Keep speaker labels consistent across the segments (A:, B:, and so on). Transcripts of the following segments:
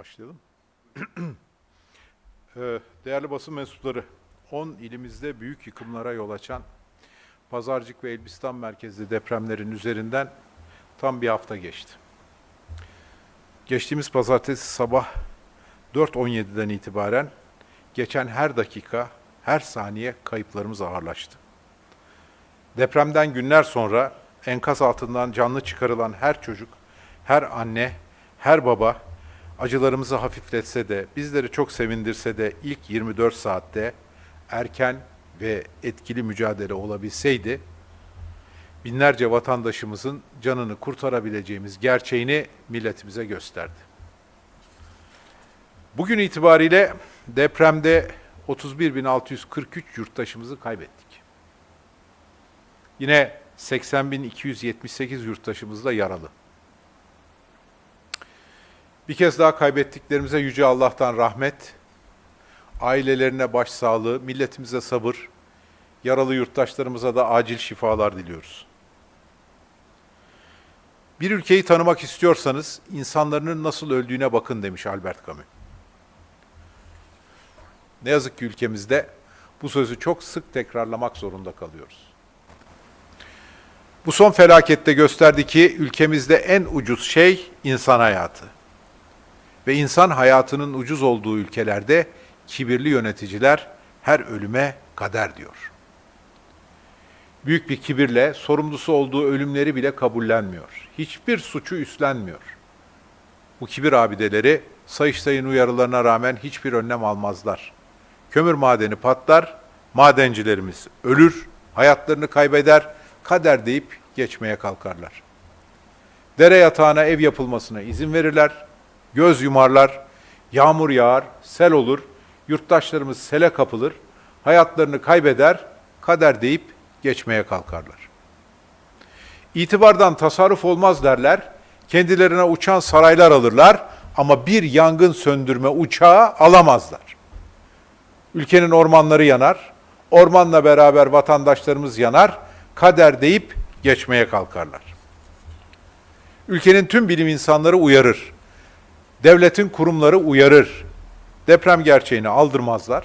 A: Başlayalım. Ee, Değerli basın mensupları, 10 ilimizde büyük yıkımlara yol açan Pazarcık ve Elbistan merkezli depremlerin üzerinden tam bir hafta geçti. Geçtiğimiz pazartesi sabah 4.17'den itibaren geçen her dakika, her saniye kayıplarımız ağırlaştı. Depremden günler sonra enkaz altından canlı çıkarılan her çocuk, her anne, her baba acılarımızı hafifletse de, bizleri çok sevindirse de ilk 24 saatte erken ve etkili mücadele olabilseydi, binlerce vatandaşımızın canını kurtarabileceğimiz gerçeğini milletimize gösterdi. Bugün itibariyle depremde 31.643 yurttaşımızı kaybettik. Yine 80.278 yurttaşımız da yaralı. Bir kez daha kaybettiklerimize Yüce Allah'tan rahmet, ailelerine başsağlığı, milletimize sabır, yaralı yurttaşlarımıza da acil şifalar diliyoruz. Bir ülkeyi tanımak istiyorsanız insanların nasıl öldüğüne bakın demiş Albert Camus. Ne yazık ki ülkemizde bu sözü çok sık tekrarlamak zorunda kalıyoruz. Bu son felakette gösterdi ki ülkemizde en ucuz şey insan hayatı. Ve insan hayatının ucuz olduğu ülkelerde kibirli yöneticiler her ölüme kader diyor. Büyük bir kibirle sorumlusu olduğu ölümleri bile kabullenmiyor. Hiçbir suçu üstlenmiyor. Bu kibir abideleri Sayıştay'ın uyarılarına rağmen hiçbir önlem almazlar. Kömür madeni patlar, madencilerimiz ölür, hayatlarını kaybeder, kader deyip geçmeye kalkarlar. Dere yatağına ev yapılmasına izin verirler, göz yumarlar, yağmur yağar, sel olur, yurttaşlarımız sele kapılır, hayatlarını kaybeder, kader deyip geçmeye kalkarlar. İtibardan tasarruf olmaz derler, kendilerine uçan saraylar alırlar ama bir yangın söndürme uçağı alamazlar. Ülkenin ormanları yanar, ormanla beraber vatandaşlarımız yanar, kader deyip geçmeye kalkarlar. Ülkenin tüm bilim insanları uyarır. Devletin kurumları uyarır. Deprem gerçeğini aldırmazlar.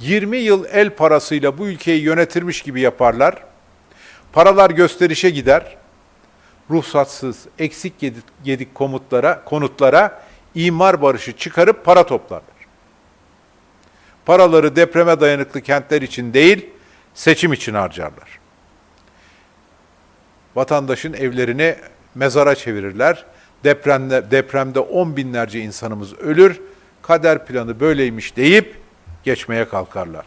A: 20 yıl el parasıyla bu ülkeyi yönetirmiş gibi yaparlar. Paralar gösterişe gider. Ruhsatsız, eksik yedik, yedik komutlara, konutlara imar barışı çıkarıp para toplarlar. Paraları depreme dayanıklı kentler için değil, seçim için harcarlar. Vatandaşın evlerini mezara çevirirler. Depremde, depremde on binlerce insanımız ölür. Kader planı böyleymiş deyip geçmeye kalkarlar.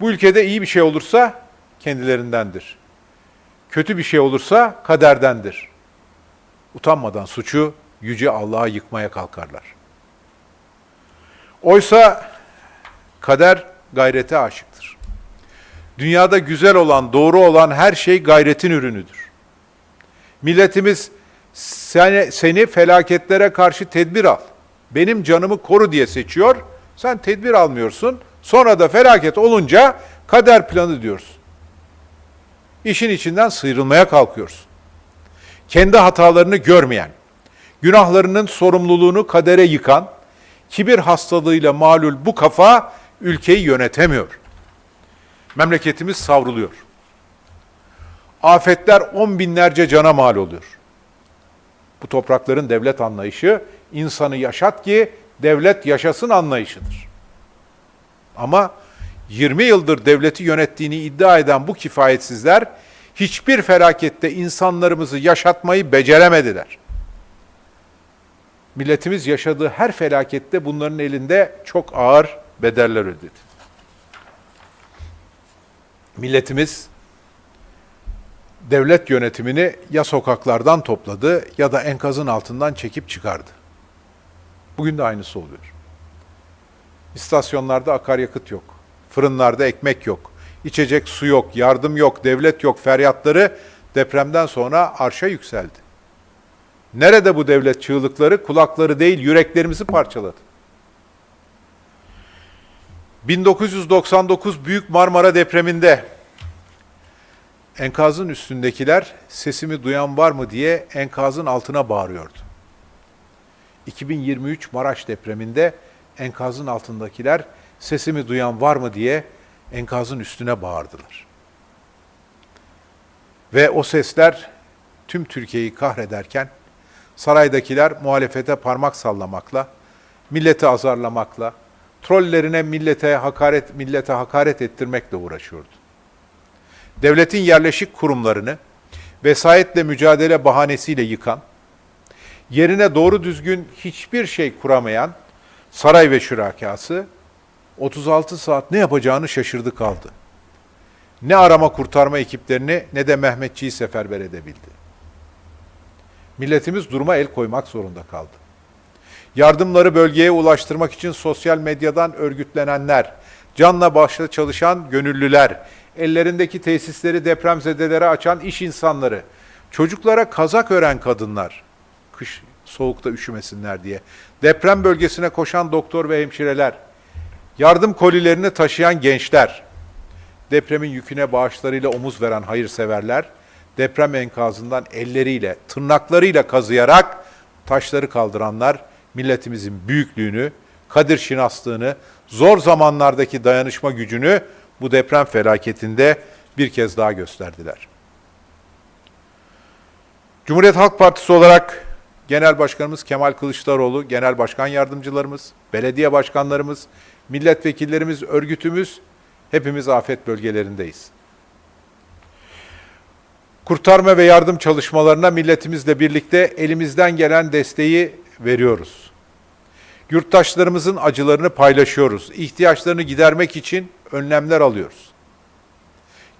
A: Bu ülkede iyi bir şey olursa kendilerindendir. Kötü bir şey olursa kaderdendir. Utanmadan suçu yüce Allah'a yıkmaya kalkarlar. Oysa kader gayrete aşıktır. Dünyada güzel olan, doğru olan her şey gayretin ürünüdür. Milletimiz seni, seni felaketlere karşı tedbir al. Benim canımı koru diye seçiyor. Sen tedbir almıyorsun. Sonra da felaket olunca kader planı diyorsun. İşin içinden sıyrılmaya kalkıyorsun. Kendi hatalarını görmeyen, günahlarının sorumluluğunu kadere yıkan, kibir hastalığıyla malul bu kafa ülkeyi yönetemiyor. Memleketimiz savruluyor. Afetler on binlerce cana mal oluyor. Bu toprakların devlet anlayışı insanı yaşat ki devlet yaşasın anlayışıdır. Ama 20 yıldır devleti yönettiğini iddia eden bu kifayetsizler hiçbir felakette insanlarımızı yaşatmayı beceremediler. Milletimiz yaşadığı her felakette bunların elinde çok ağır bedeller ödedi. Milletimiz devlet yönetimini ya sokaklardan topladı ya da enkazın altından çekip çıkardı. Bugün de aynısı oluyor. İstasyonlarda akaryakıt yok. Fırınlarda ekmek yok. içecek su yok, yardım yok, devlet yok feryatları depremden sonra arşa yükseldi. Nerede bu devlet çığlıkları? Kulakları değil, yüreklerimizi parçaladı. 1999 Büyük Marmara depreminde enkazın üstündekiler sesimi duyan var mı diye enkazın altına bağırıyordu. 2023 Maraş depreminde enkazın altındakiler sesimi duyan var mı diye enkazın üstüne bağırdılar. Ve o sesler tüm Türkiye'yi kahrederken saraydakiler muhalefete parmak sallamakla, milleti azarlamakla, trollerine millete hakaret millete hakaret ettirmekle uğraşıyordu. Devletin yerleşik kurumlarını vesayetle mücadele bahanesiyle yıkan, yerine doğru düzgün hiçbir şey kuramayan saray ve şürakası 36 saat ne yapacağını şaşırdı kaldı. Ne arama kurtarma ekiplerini ne de Mehmetçiği seferber edebildi. Milletimiz duruma el koymak zorunda kaldı. Yardımları bölgeye ulaştırmak için sosyal medyadan örgütlenenler, canla başla çalışan gönüllüler, ellerindeki tesisleri depremzedelere açan iş insanları, çocuklara kazak ören kadınlar, kış soğukta üşümesinler diye, deprem bölgesine koşan doktor ve hemşireler, yardım kolilerini taşıyan gençler, depremin yüküne bağışlarıyla omuz veren hayırseverler, deprem enkazından elleriyle, tırnaklarıyla kazıyarak taşları kaldıranlar, milletimizin büyüklüğünü, kadir şinaslığını, zor zamanlardaki dayanışma gücünü bu deprem felaketinde bir kez daha gösterdiler. Cumhuriyet Halk Partisi olarak Genel Başkanımız Kemal Kılıçdaroğlu, Genel Başkan Yardımcılarımız, belediye başkanlarımız, milletvekillerimiz, örgütümüz hepimiz afet bölgelerindeyiz. Kurtarma ve yardım çalışmalarına milletimizle birlikte elimizden gelen desteği veriyoruz. Yurttaşlarımızın acılarını paylaşıyoruz. İhtiyaçlarını gidermek için önlemler alıyoruz.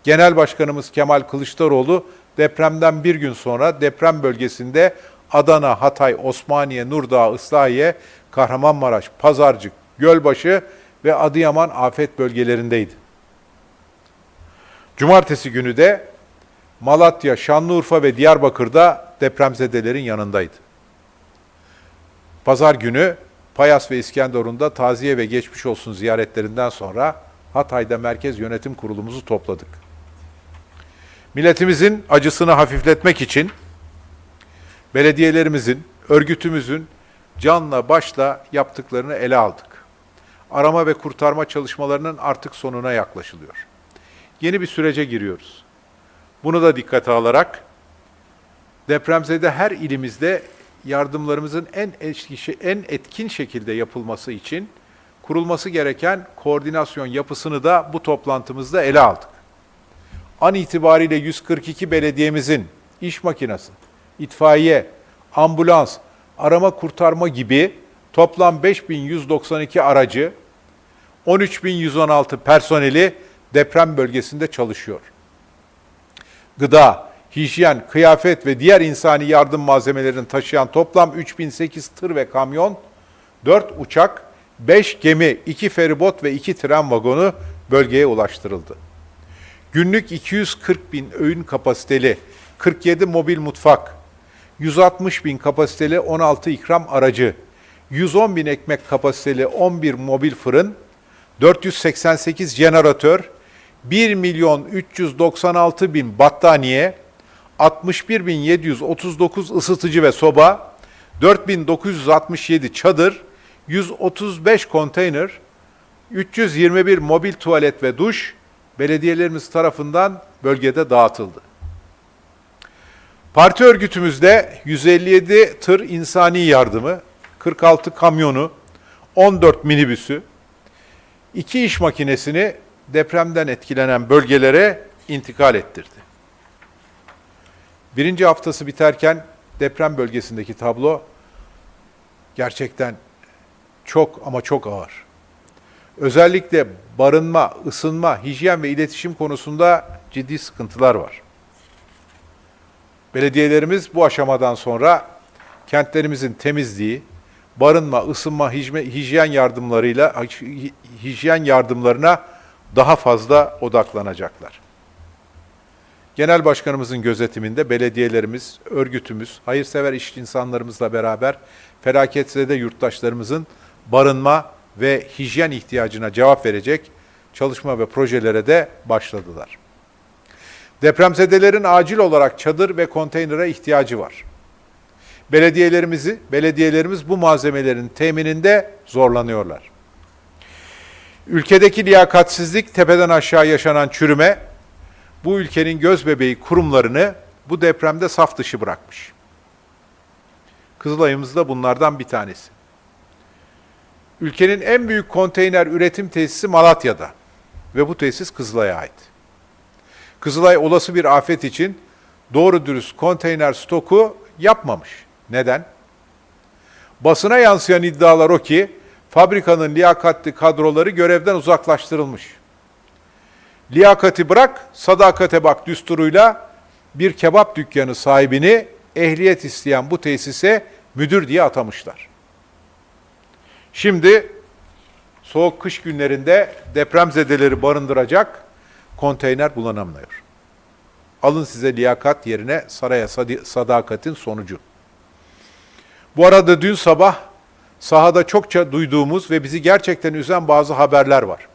A: Genel Başkanımız Kemal Kılıçdaroğlu depremden bir gün sonra deprem bölgesinde Adana, Hatay, Osmaniye, Nurdağ, Islahiye, Kahramanmaraş, Pazarcık, Gölbaşı ve Adıyaman afet bölgelerindeydi. Cumartesi günü de Malatya, Şanlıurfa ve Diyarbakır'da depremzedelerin yanındaydı. Pazar günü Payas ve İskenderun'da taziye ve geçmiş olsun ziyaretlerinden sonra Hatay'da Merkez Yönetim Kurulumuzu topladık. Milletimizin acısını hafifletmek için belediyelerimizin, örgütümüzün canla başla yaptıklarını ele aldık. Arama ve kurtarma çalışmalarının artık sonuna yaklaşılıyor. Yeni bir sürece giriyoruz. Bunu da dikkate alarak depremzede her ilimizde yardımlarımızın en etkin, şekilde yapılması için kurulması gereken koordinasyon yapısını da bu toplantımızda ele aldık. An itibariyle 142 belediyemizin iş makinesi, itfaiye, ambulans, arama kurtarma gibi toplam 5192 aracı, 13116 personeli deprem bölgesinde çalışıyor. Gıda, hijyen, kıyafet ve diğer insani yardım malzemelerini taşıyan toplam 3008 tır ve kamyon, 4 uçak, 5 gemi, 2 feribot ve 2 tren vagonu bölgeye ulaştırıldı. Günlük 240 bin öğün kapasiteli 47 mobil mutfak, 160 bin kapasiteli 16 ikram aracı, 110 bin ekmek kapasiteli 11 mobil fırın, 488 jeneratör, 1 milyon 396 bin battaniye, 61.739 ısıtıcı ve soba, 4.967 çadır, 135 konteyner, 321 mobil tuvalet ve duş belediyelerimiz tarafından bölgede dağıtıldı. Parti örgütümüzde 157 tır insani yardımı, 46 kamyonu, 14 minibüsü, 2 iş makinesini depremden etkilenen bölgelere intikal ettirdi. Birinci haftası biterken deprem bölgesindeki tablo gerçekten çok ama çok ağır. Özellikle barınma, ısınma, hijyen ve iletişim konusunda ciddi sıkıntılar var. Belediyelerimiz bu aşamadan sonra kentlerimizin temizliği, barınma, ısınma, hijyen yardımlarıyla hijyen yardımlarına daha fazla odaklanacaklar. Genel Başkanımızın gözetiminde belediyelerimiz, örgütümüz, hayırsever iş insanlarımızla beraber felaketsede yurttaşlarımızın barınma ve hijyen ihtiyacına cevap verecek çalışma ve projelere de başladılar. Depremzedelerin acil olarak çadır ve konteynere ihtiyacı var. Belediyelerimizi, belediyelerimiz bu malzemelerin temininde zorlanıyorlar. Ülkedeki liyakatsizlik, tepeden aşağı yaşanan çürüme, bu ülkenin göz bebeği kurumlarını bu depremde saf dışı bırakmış. Kızılay'ımız da bunlardan bir tanesi. Ülkenin en büyük konteyner üretim tesisi Malatya'da ve bu tesis Kızılay'a ait. Kızılay olası bir afet için doğru dürüst konteyner stoku yapmamış. Neden? Basına yansıyan iddialar o ki fabrikanın liyakatli kadroları görevden uzaklaştırılmış. Liyakati bırak, sadakate bak düsturuyla bir kebap dükkanı sahibini ehliyet isteyen bu tesise müdür diye atamışlar. Şimdi soğuk kış günlerinde depremzedeleri barındıracak konteyner bulunamıyor. Alın size liyakat yerine saraya sadakatin sonucu. Bu arada dün sabah sahada çokça duyduğumuz ve bizi gerçekten üzen bazı haberler var.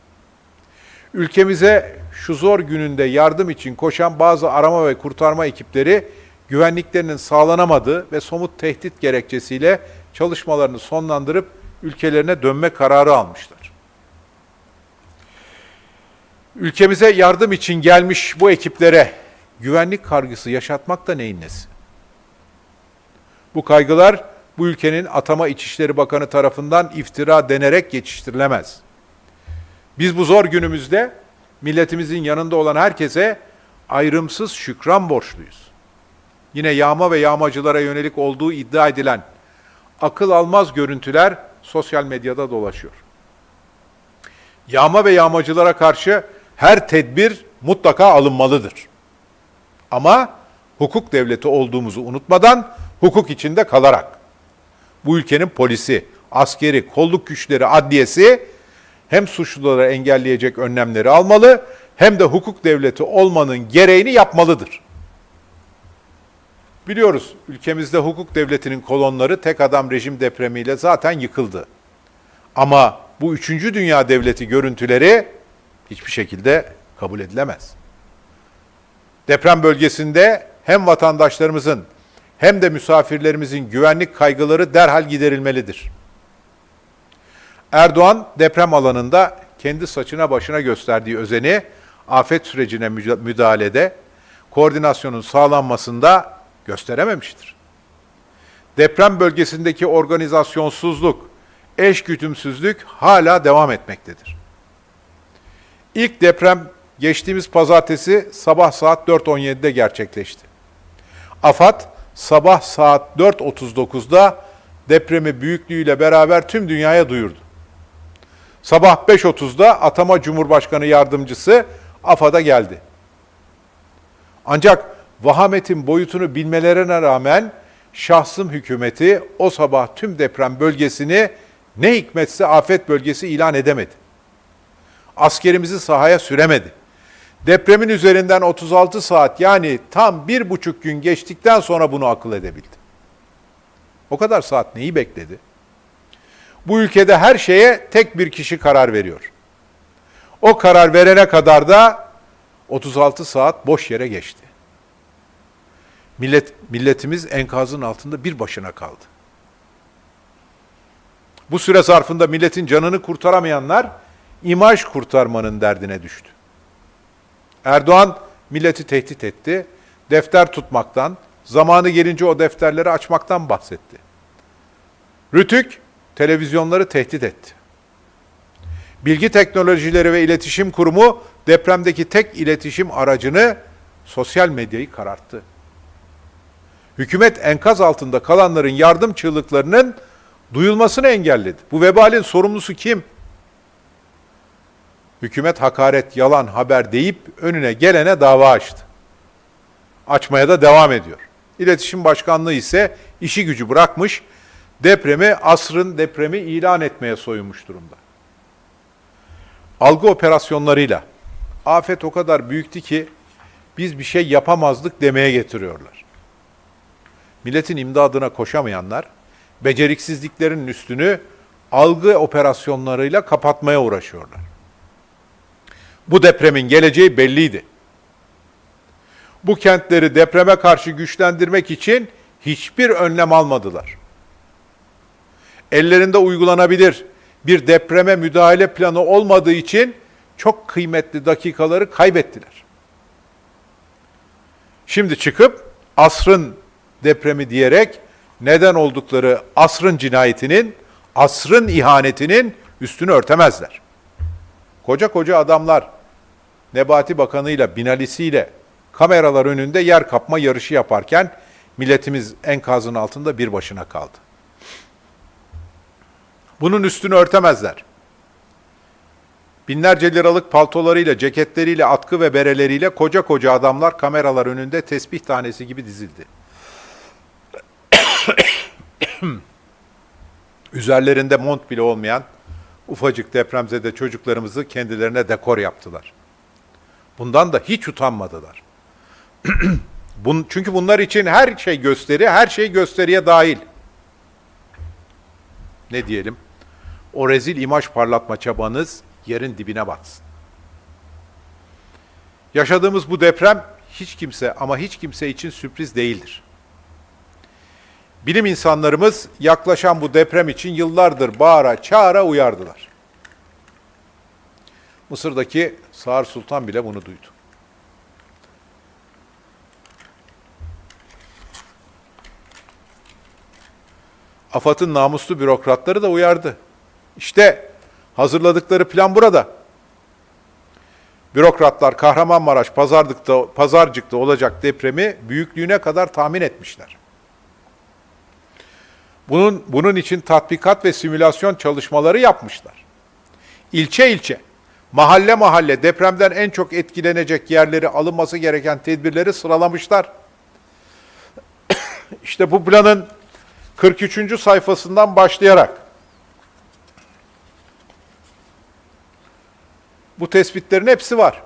A: Ülkemize şu zor gününde yardım için koşan bazı arama ve kurtarma ekipleri güvenliklerinin sağlanamadığı ve somut tehdit gerekçesiyle çalışmalarını sonlandırıp ülkelerine dönme kararı almışlar. Ülkemize yardım için gelmiş bu ekiplere güvenlik kargısı yaşatmak da neyin nesi? Bu kaygılar bu ülkenin atama İçişleri Bakanı tarafından iftira denerek geçiştirilemez. Biz bu zor günümüzde milletimizin yanında olan herkese ayrımsız şükran borçluyuz. Yine yağma ve yağmacılara yönelik olduğu iddia edilen akıl almaz görüntüler sosyal medyada dolaşıyor. Yağma ve yağmacılara karşı her tedbir mutlaka alınmalıdır. Ama hukuk devleti olduğumuzu unutmadan hukuk içinde kalarak bu ülkenin polisi, askeri, kolluk güçleri, adliyesi hem suçluları engelleyecek önlemleri almalı hem de hukuk devleti olmanın gereğini yapmalıdır. Biliyoruz ülkemizde hukuk devletinin kolonları tek adam rejim depremiyle zaten yıkıldı. Ama bu üçüncü dünya devleti görüntüleri hiçbir şekilde kabul edilemez. Deprem bölgesinde hem vatandaşlarımızın hem de misafirlerimizin güvenlik kaygıları derhal giderilmelidir. Erdoğan deprem alanında kendi saçına başına gösterdiği özeni afet sürecine müdahalede, koordinasyonun sağlanmasında gösterememiştir. Deprem bölgesindeki organizasyonsuzluk, eşgüdümsüzlük hala devam etmektedir. İlk deprem geçtiğimiz pazartesi sabah saat 4.17'de gerçekleşti. AFAD sabah saat 4.39'da depremi büyüklüğüyle beraber tüm dünyaya duyurdu. Sabah 5.30'da atama Cumhurbaşkanı Yardımcısı AFAD'a geldi. Ancak vahametin boyutunu bilmelerine rağmen şahsım hükümeti o sabah tüm deprem bölgesini ne hikmetse afet bölgesi ilan edemedi. Askerimizi sahaya süremedi. Depremin üzerinden 36 saat yani tam bir buçuk gün geçtikten sonra bunu akıl edebildi. O kadar saat neyi bekledi? Bu ülkede her şeye tek bir kişi karar veriyor. O karar verene kadar da 36 saat boş yere geçti. Millet, milletimiz enkazın altında bir başına kaldı. Bu süre zarfında milletin canını kurtaramayanlar imaj kurtarmanın derdine düştü. Erdoğan milleti tehdit etti. Defter tutmaktan, zamanı gelince o defterleri açmaktan bahsetti. Rütük televizyonları tehdit etti. Bilgi Teknolojileri ve İletişim Kurumu depremdeki tek iletişim aracını sosyal medyayı kararttı. Hükümet enkaz altında kalanların yardım çığlıklarının duyulmasını engelledi. Bu vebalin sorumlusu kim? Hükümet hakaret, yalan, haber deyip önüne gelene dava açtı. Açmaya da devam ediyor. İletişim Başkanlığı ise işi gücü bırakmış, depremi asrın depremi ilan etmeye soyunmuş durumda. Algı operasyonlarıyla afet o kadar büyüktü ki biz bir şey yapamazdık demeye getiriyorlar. Milletin imdadına koşamayanlar beceriksizliklerinin üstünü algı operasyonlarıyla kapatmaya uğraşıyorlar. Bu depremin geleceği belliydi. Bu kentleri depreme karşı güçlendirmek için hiçbir önlem almadılar. Ellerinde uygulanabilir bir depreme müdahale planı olmadığı için çok kıymetli dakikaları kaybettiler. Şimdi çıkıp asrın depremi diyerek neden oldukları asrın cinayetinin, asrın ihanetinin üstünü örtemezler. Koca koca adamlar Nebati Bakanı'yla, Binalisi'yle kameralar önünde yer kapma yarışı yaparken milletimiz enkazın altında bir başına kaldı. Bunun üstünü örtemezler. Binlerce liralık paltolarıyla, ceketleriyle, atkı ve bereleriyle koca koca adamlar kameralar önünde tesbih tanesi gibi dizildi. Üzerlerinde mont bile olmayan ufacık depremzede çocuklarımızı kendilerine dekor yaptılar. Bundan da hiç utanmadılar. Çünkü bunlar için her şey gösteri, her şey gösteriye dahil. Ne diyelim? O rezil imaj parlatma çabanız yerin dibine batsın. Yaşadığımız bu deprem hiç kimse ama hiç kimse için sürpriz değildir. Bilim insanlarımız yaklaşan bu deprem için yıllardır bağıra çağıra uyardılar. Mısır'daki Sağır Sultan bile bunu duydu. AFAD'ın namuslu bürokratları da uyardı. İşte hazırladıkları plan burada. Bürokratlar Kahramanmaraş Pazarcık'ta, Pazarcık'ta olacak depremi büyüklüğüne kadar tahmin etmişler. Bunun, bunun için tatbikat ve simülasyon çalışmaları yapmışlar. İlçe ilçe, mahalle mahalle depremden en çok etkilenecek yerleri alınması gereken tedbirleri sıralamışlar. işte bu planın 43. sayfasından başlayarak bu tespitlerin hepsi var.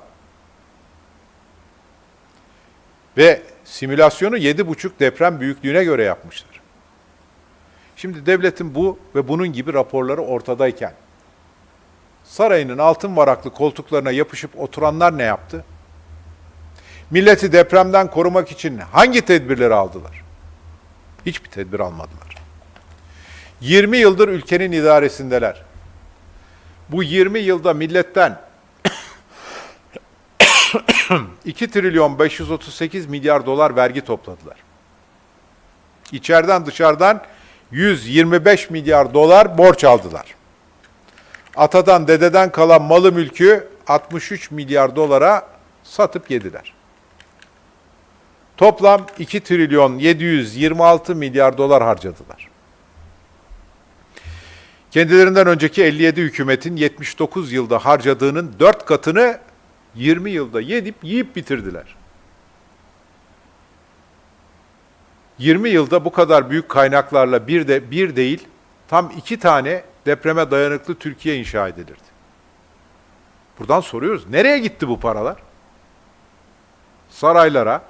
A: Ve simülasyonu 7,5 deprem büyüklüğüne göre yapmışlar. Şimdi devletin bu ve bunun gibi raporları ortadayken sarayının altın varaklı koltuklarına yapışıp oturanlar ne yaptı? Milleti depremden korumak için hangi tedbirleri aldılar? Hiçbir tedbir almadılar. 20 yıldır ülkenin idaresindeler. Bu 20 yılda milletten 2 trilyon 538 milyar dolar vergi topladılar. İçeriden dışarıdan 125 milyar dolar borç aldılar. Atadan dededen kalan malı mülkü 63 milyar dolara satıp yediler. Toplam 2 trilyon 726 milyar dolar harcadılar. Kendilerinden önceki 57 hükümetin 79 yılda harcadığının 4 katını 20 yılda yedip yiyip bitirdiler. 20 yılda bu kadar büyük kaynaklarla bir de bir değil, tam iki tane depreme dayanıklı Türkiye inşa edilirdi. Buradan soruyoruz, nereye gitti bu paralar? Saraylara,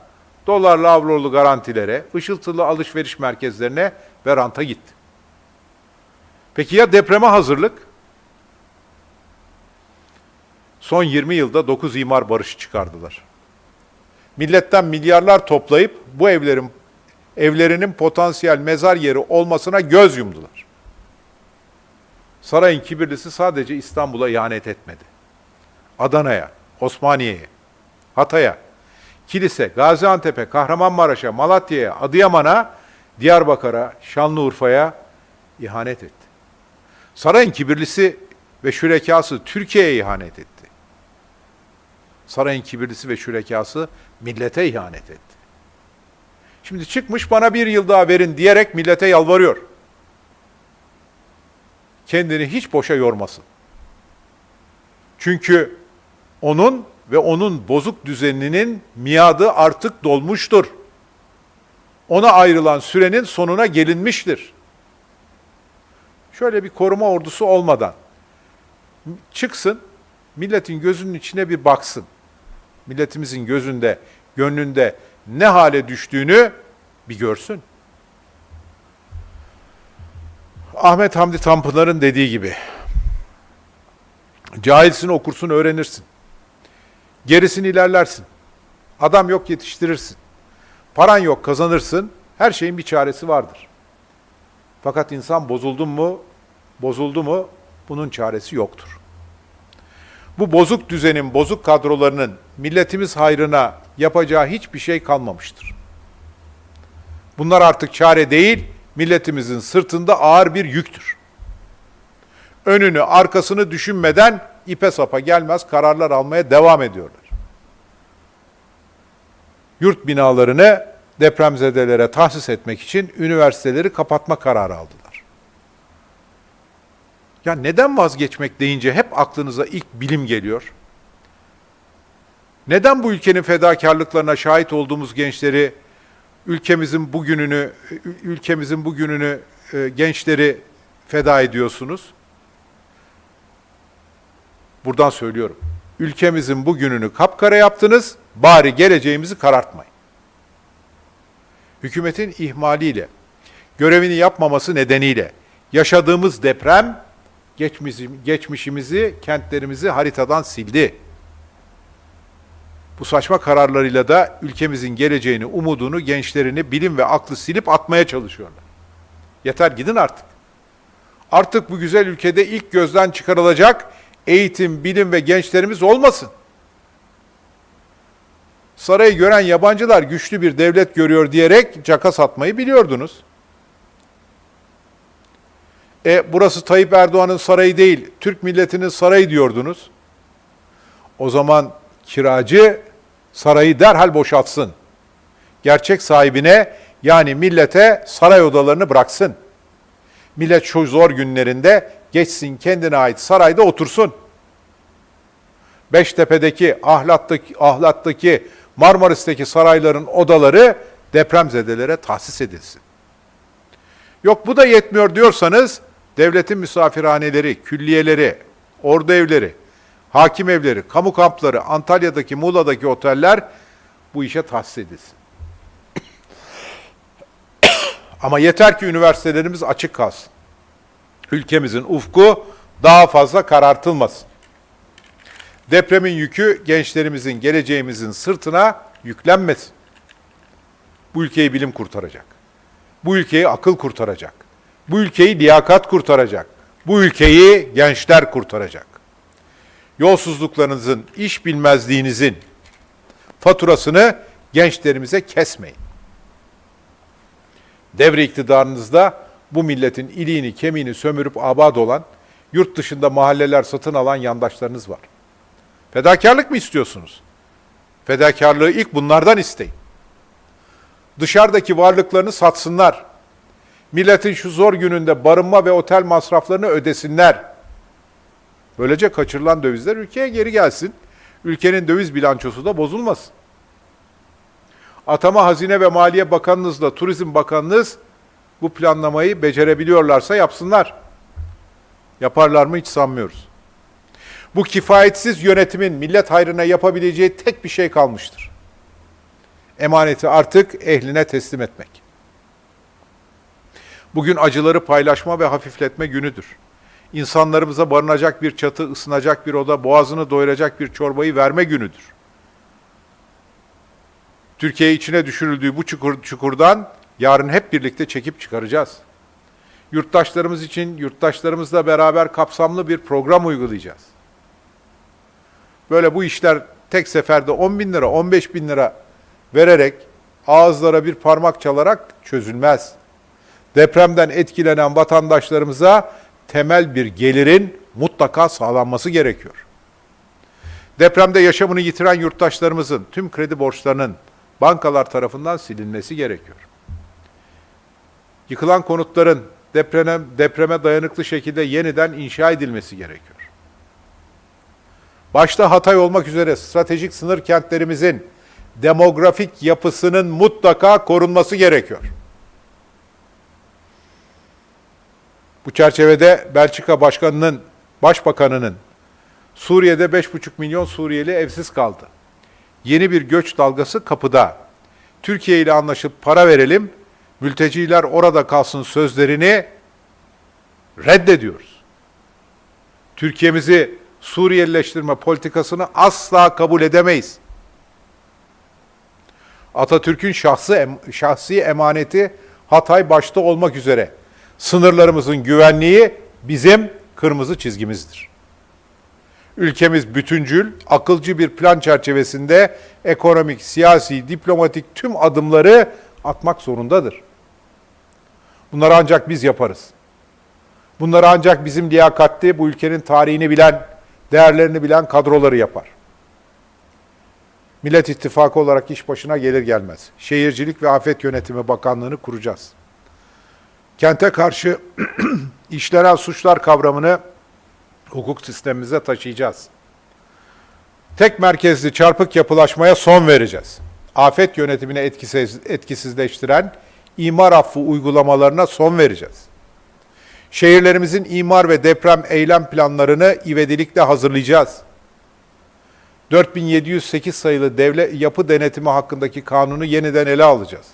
A: dolarlı avrolu garantilere, ışıltılı alışveriş merkezlerine ve ranta gitti. Peki ya depreme hazırlık? Son 20 yılda 9 imar barışı çıkardılar. Milletten milyarlar toplayıp bu evlerin evlerinin potansiyel mezar yeri olmasına göz yumdular. Sarayın kibirlisi sadece İstanbul'a ihanet etmedi. Adana'ya, Osmaniye'ye, Hatay'a, Kilis'e, Gaziantep'e, Kahramanmaraş'a, Malatya'ya, Adıyaman'a, Diyarbakır'a, Şanlıurfa'ya ihanet etti. Sarayın kibirlisi ve şürekası Türkiye'ye ihanet etti. Sarayın kibirlisi ve şürekası millete ihanet etti. Şimdi çıkmış bana bir yıl daha verin diyerek millete yalvarıyor. Kendini hiç boşa yormasın. Çünkü onun ve onun bozuk düzeninin miadı artık dolmuştur. Ona ayrılan sürenin sonuna gelinmiştir. Şöyle bir koruma ordusu olmadan çıksın, milletin gözünün içine bir baksın. Milletimizin gözünde, gönlünde ne hale düştüğünü bir görsün. Ahmet Hamdi Tanpınar'ın dediği gibi, cahilsin okursun öğrenirsin. Gerisini ilerlersin. Adam yok yetiştirirsin. Paran yok kazanırsın. Her şeyin bir çaresi vardır. Fakat insan bozuldu mu, bozuldu mu bunun çaresi yoktur. Bu bozuk düzenin, bozuk kadrolarının milletimiz hayrına yapacağı hiçbir şey kalmamıştır. Bunlar artık çare değil, milletimizin sırtında ağır bir yüktür. Önünü, arkasını düşünmeden ipe sapa gelmez kararlar almaya devam ediyorlar. Yurt binalarını depremzedelere tahsis etmek için üniversiteleri kapatma kararı aldılar. Ya neden vazgeçmek deyince hep aklınıza ilk bilim geliyor? Neden bu ülkenin fedakarlıklarına şahit olduğumuz gençleri, ülkemizin bugününü, ülkemizin bugününü e, gençleri feda ediyorsunuz? Buradan söylüyorum. Ülkemizin bugününü kapkara yaptınız, bari geleceğimizi karartmayın. Hükümetin ihmaliyle, görevini yapmaması nedeniyle yaşadığımız deprem geçmişimizi, geçmişimizi, kentlerimizi haritadan sildi. Bu saçma kararlarıyla da ülkemizin geleceğini, umudunu, gençlerini bilim ve aklı silip atmaya çalışıyorlar. Yeter gidin artık. Artık bu güzel ülkede ilk gözden çıkarılacak eğitim, bilim ve gençlerimiz olmasın. Sarayı gören yabancılar güçlü bir devlet görüyor diyerek caka satmayı biliyordunuz. E burası Tayyip Erdoğan'ın sarayı değil, Türk milletinin sarayı diyordunuz. O zaman kiracı sarayı derhal boşaltsın. Gerçek sahibine yani millete saray odalarını bıraksın. Millet şu zor günlerinde geçsin kendine ait sarayda otursun. Beştepe'deki, Ahlat'taki, Ahlat'taki, Marmaris'teki sarayların odaları depremzedelere tahsis edilsin. Yok bu da yetmiyor diyorsanız devletin misafirhaneleri, külliyeleri, ordu evleri, hakim evleri, kamu kampları, Antalya'daki, Muğla'daki oteller bu işe tahsis edilsin. Ama yeter ki üniversitelerimiz açık kalsın. Ülkemizin ufku daha fazla karartılmasın. Depremin yükü gençlerimizin, geleceğimizin sırtına yüklenmesin. Bu ülkeyi bilim kurtaracak. Bu ülkeyi akıl kurtaracak. Bu ülkeyi liyakat kurtaracak. Bu ülkeyi gençler kurtaracak. Yolsuzluklarınızın, iş bilmezliğinizin faturasını gençlerimize kesmeyin. Devre iktidarınızda bu milletin iliğini, kemiğini sömürüp abad olan, yurt dışında mahalleler satın alan yandaşlarınız var. Fedakarlık mı istiyorsunuz? Fedakarlığı ilk bunlardan isteyin. Dışarıdaki varlıklarını satsınlar. Milletin şu zor gününde barınma ve otel masraflarını ödesinler. Böylece kaçırılan dövizler ülkeye geri gelsin. Ülkenin döviz bilançosu da bozulmasın. Atama Hazine ve Maliye Bakanınızla Turizm Bakanınız bu planlamayı becerebiliyorlarsa yapsınlar. Yaparlar mı hiç sanmıyoruz. Bu kifayetsiz yönetimin millet hayrına yapabileceği tek bir şey kalmıştır. Emaneti artık ehline teslim etmek. Bugün acıları paylaşma ve hafifletme günüdür. İnsanlarımıza barınacak bir çatı, ısınacak bir oda, boğazını doyuracak bir çorbayı verme günüdür. Türkiye içine düşürüldüğü bu çukur, çukurdan yarın hep birlikte çekip çıkaracağız. Yurttaşlarımız için yurttaşlarımızla beraber kapsamlı bir program uygulayacağız. Böyle bu işler tek seferde 10 bin lira, 15 bin lira vererek ağızlara bir parmak çalarak çözülmez. Depremden etkilenen vatandaşlarımıza temel bir gelirin mutlaka sağlanması gerekiyor. Depremde yaşamını yitiren yurttaşlarımızın tüm kredi borçlarının bankalar tarafından silinmesi gerekiyor. Yıkılan konutların depreme, depreme dayanıklı şekilde yeniden inşa edilmesi gerekiyor. Başta Hatay olmak üzere stratejik sınır kentlerimizin demografik yapısının mutlaka korunması gerekiyor. Bu çerçevede Belçika Başkanı'nın, Başbakanı'nın Suriye'de 5,5 milyon Suriyeli evsiz kaldı. Yeni bir göç dalgası kapıda. Türkiye ile anlaşıp para verelim, mülteciler orada kalsın sözlerini reddediyoruz. Türkiye'mizi Suriyelileştirme politikasını asla kabul edemeyiz. Atatürk'ün şahsı şahsi emaneti Hatay başta olmak üzere sınırlarımızın güvenliği bizim kırmızı çizgimizdir. Ülkemiz bütüncül, akılcı bir plan çerçevesinde ekonomik, siyasi, diplomatik tüm adımları atmak zorundadır. Bunları ancak biz yaparız. Bunları ancak bizim liyakatli, bu ülkenin tarihini bilen, değerlerini bilen kadroları yapar. Millet İttifakı olarak iş başına gelir gelmez. Şehircilik ve Afet Yönetimi Bakanlığı'nı kuracağız. Kente karşı işlenen suçlar kavramını hukuk sistemimize taşıyacağız. Tek merkezli çarpık yapılaşmaya son vereceğiz. Afet yönetimini etkisiz, etkisizleştiren imar affı uygulamalarına son vereceğiz. Şehirlerimizin imar ve deprem eylem planlarını ivedilikle hazırlayacağız. 4708 sayılı devlet yapı denetimi hakkındaki kanunu yeniden ele alacağız.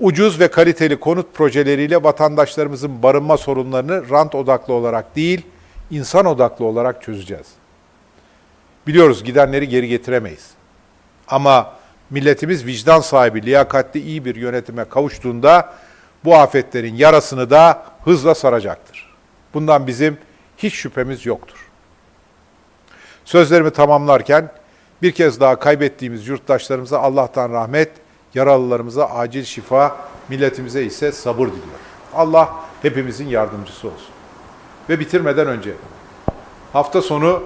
A: Ucuz ve kaliteli konut projeleriyle vatandaşlarımızın barınma sorunlarını rant odaklı olarak değil, insan odaklı olarak çözeceğiz. Biliyoruz gidenleri geri getiremeyiz. Ama milletimiz vicdan sahibi, liyakatli iyi bir yönetime kavuştuğunda bu afetlerin yarasını da hızla saracaktır. Bundan bizim hiç şüphemiz yoktur. Sözlerimi tamamlarken bir kez daha kaybettiğimiz yurttaşlarımıza Allah'tan rahmet, yaralılarımıza acil şifa, milletimize ise sabır diliyorum. Allah hepimizin yardımcısı olsun. Ve bitirmeden önce hafta sonu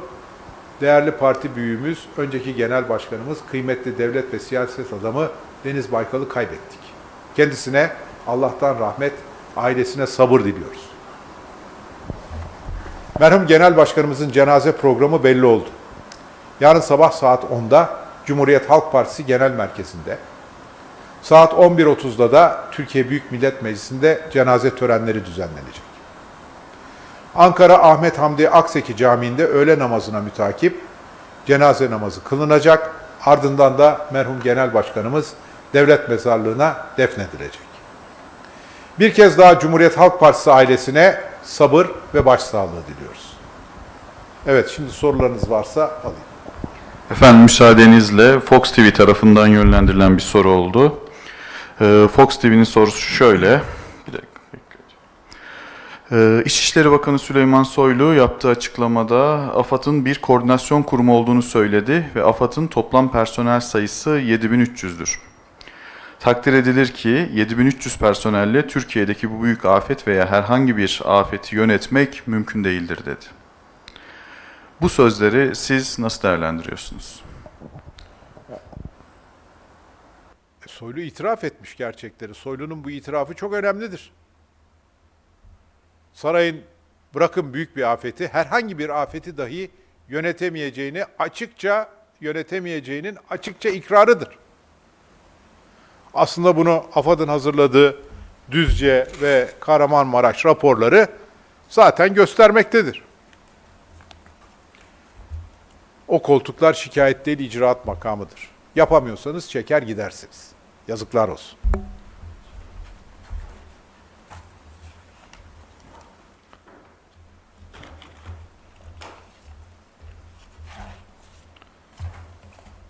A: değerli parti büyüğümüz, önceki genel başkanımız, kıymetli devlet ve siyaset adamı Deniz Baykal'ı kaybettik. Kendisine Allah'tan rahmet, ailesine sabır diliyoruz. Merhum Genel Başkanımızın cenaze programı belli oldu. Yarın sabah saat 10'da Cumhuriyet Halk Partisi Genel Merkezi'nde, saat 11.30'da da Türkiye Büyük Millet Meclisi'nde cenaze törenleri düzenlenecek. Ankara Ahmet Hamdi Akseki Camii'nde öğle namazına mütakip cenaze namazı kılınacak. Ardından da merhum Genel Başkanımız devlet mezarlığına defnedilecek. Bir kez daha Cumhuriyet Halk Partisi ailesine sabır ve başsağlığı diliyoruz. Evet şimdi sorularınız varsa alayım.
B: Efendim müsaadenizle Fox TV tarafından yönlendirilen bir soru oldu. Ee, Fox TV'nin sorusu şöyle. Bir dakika. Ee, İçişleri Bakanı Süleyman Soylu yaptığı açıklamada AFAD'ın bir koordinasyon kurumu olduğunu söyledi ve AFAD'ın toplam personel sayısı 7300'dür. Takdir edilir ki 7300 personelle Türkiye'deki bu büyük afet veya herhangi bir afeti yönetmek mümkün değildir dedi. Bu sözleri siz nasıl değerlendiriyorsunuz?
A: Soylu itiraf etmiş gerçekleri. Soylu'nun bu itirafı çok önemlidir. Sarayın bırakın büyük bir afeti, herhangi bir afeti dahi yönetemeyeceğini açıkça yönetemeyeceğinin açıkça ikrarıdır. Aslında bunu AFAD'ın hazırladığı Düzce ve Kahramanmaraş raporları zaten göstermektedir. O koltuklar şikayet değil icraat makamıdır. Yapamıyorsanız çeker gidersiniz. Yazıklar olsun.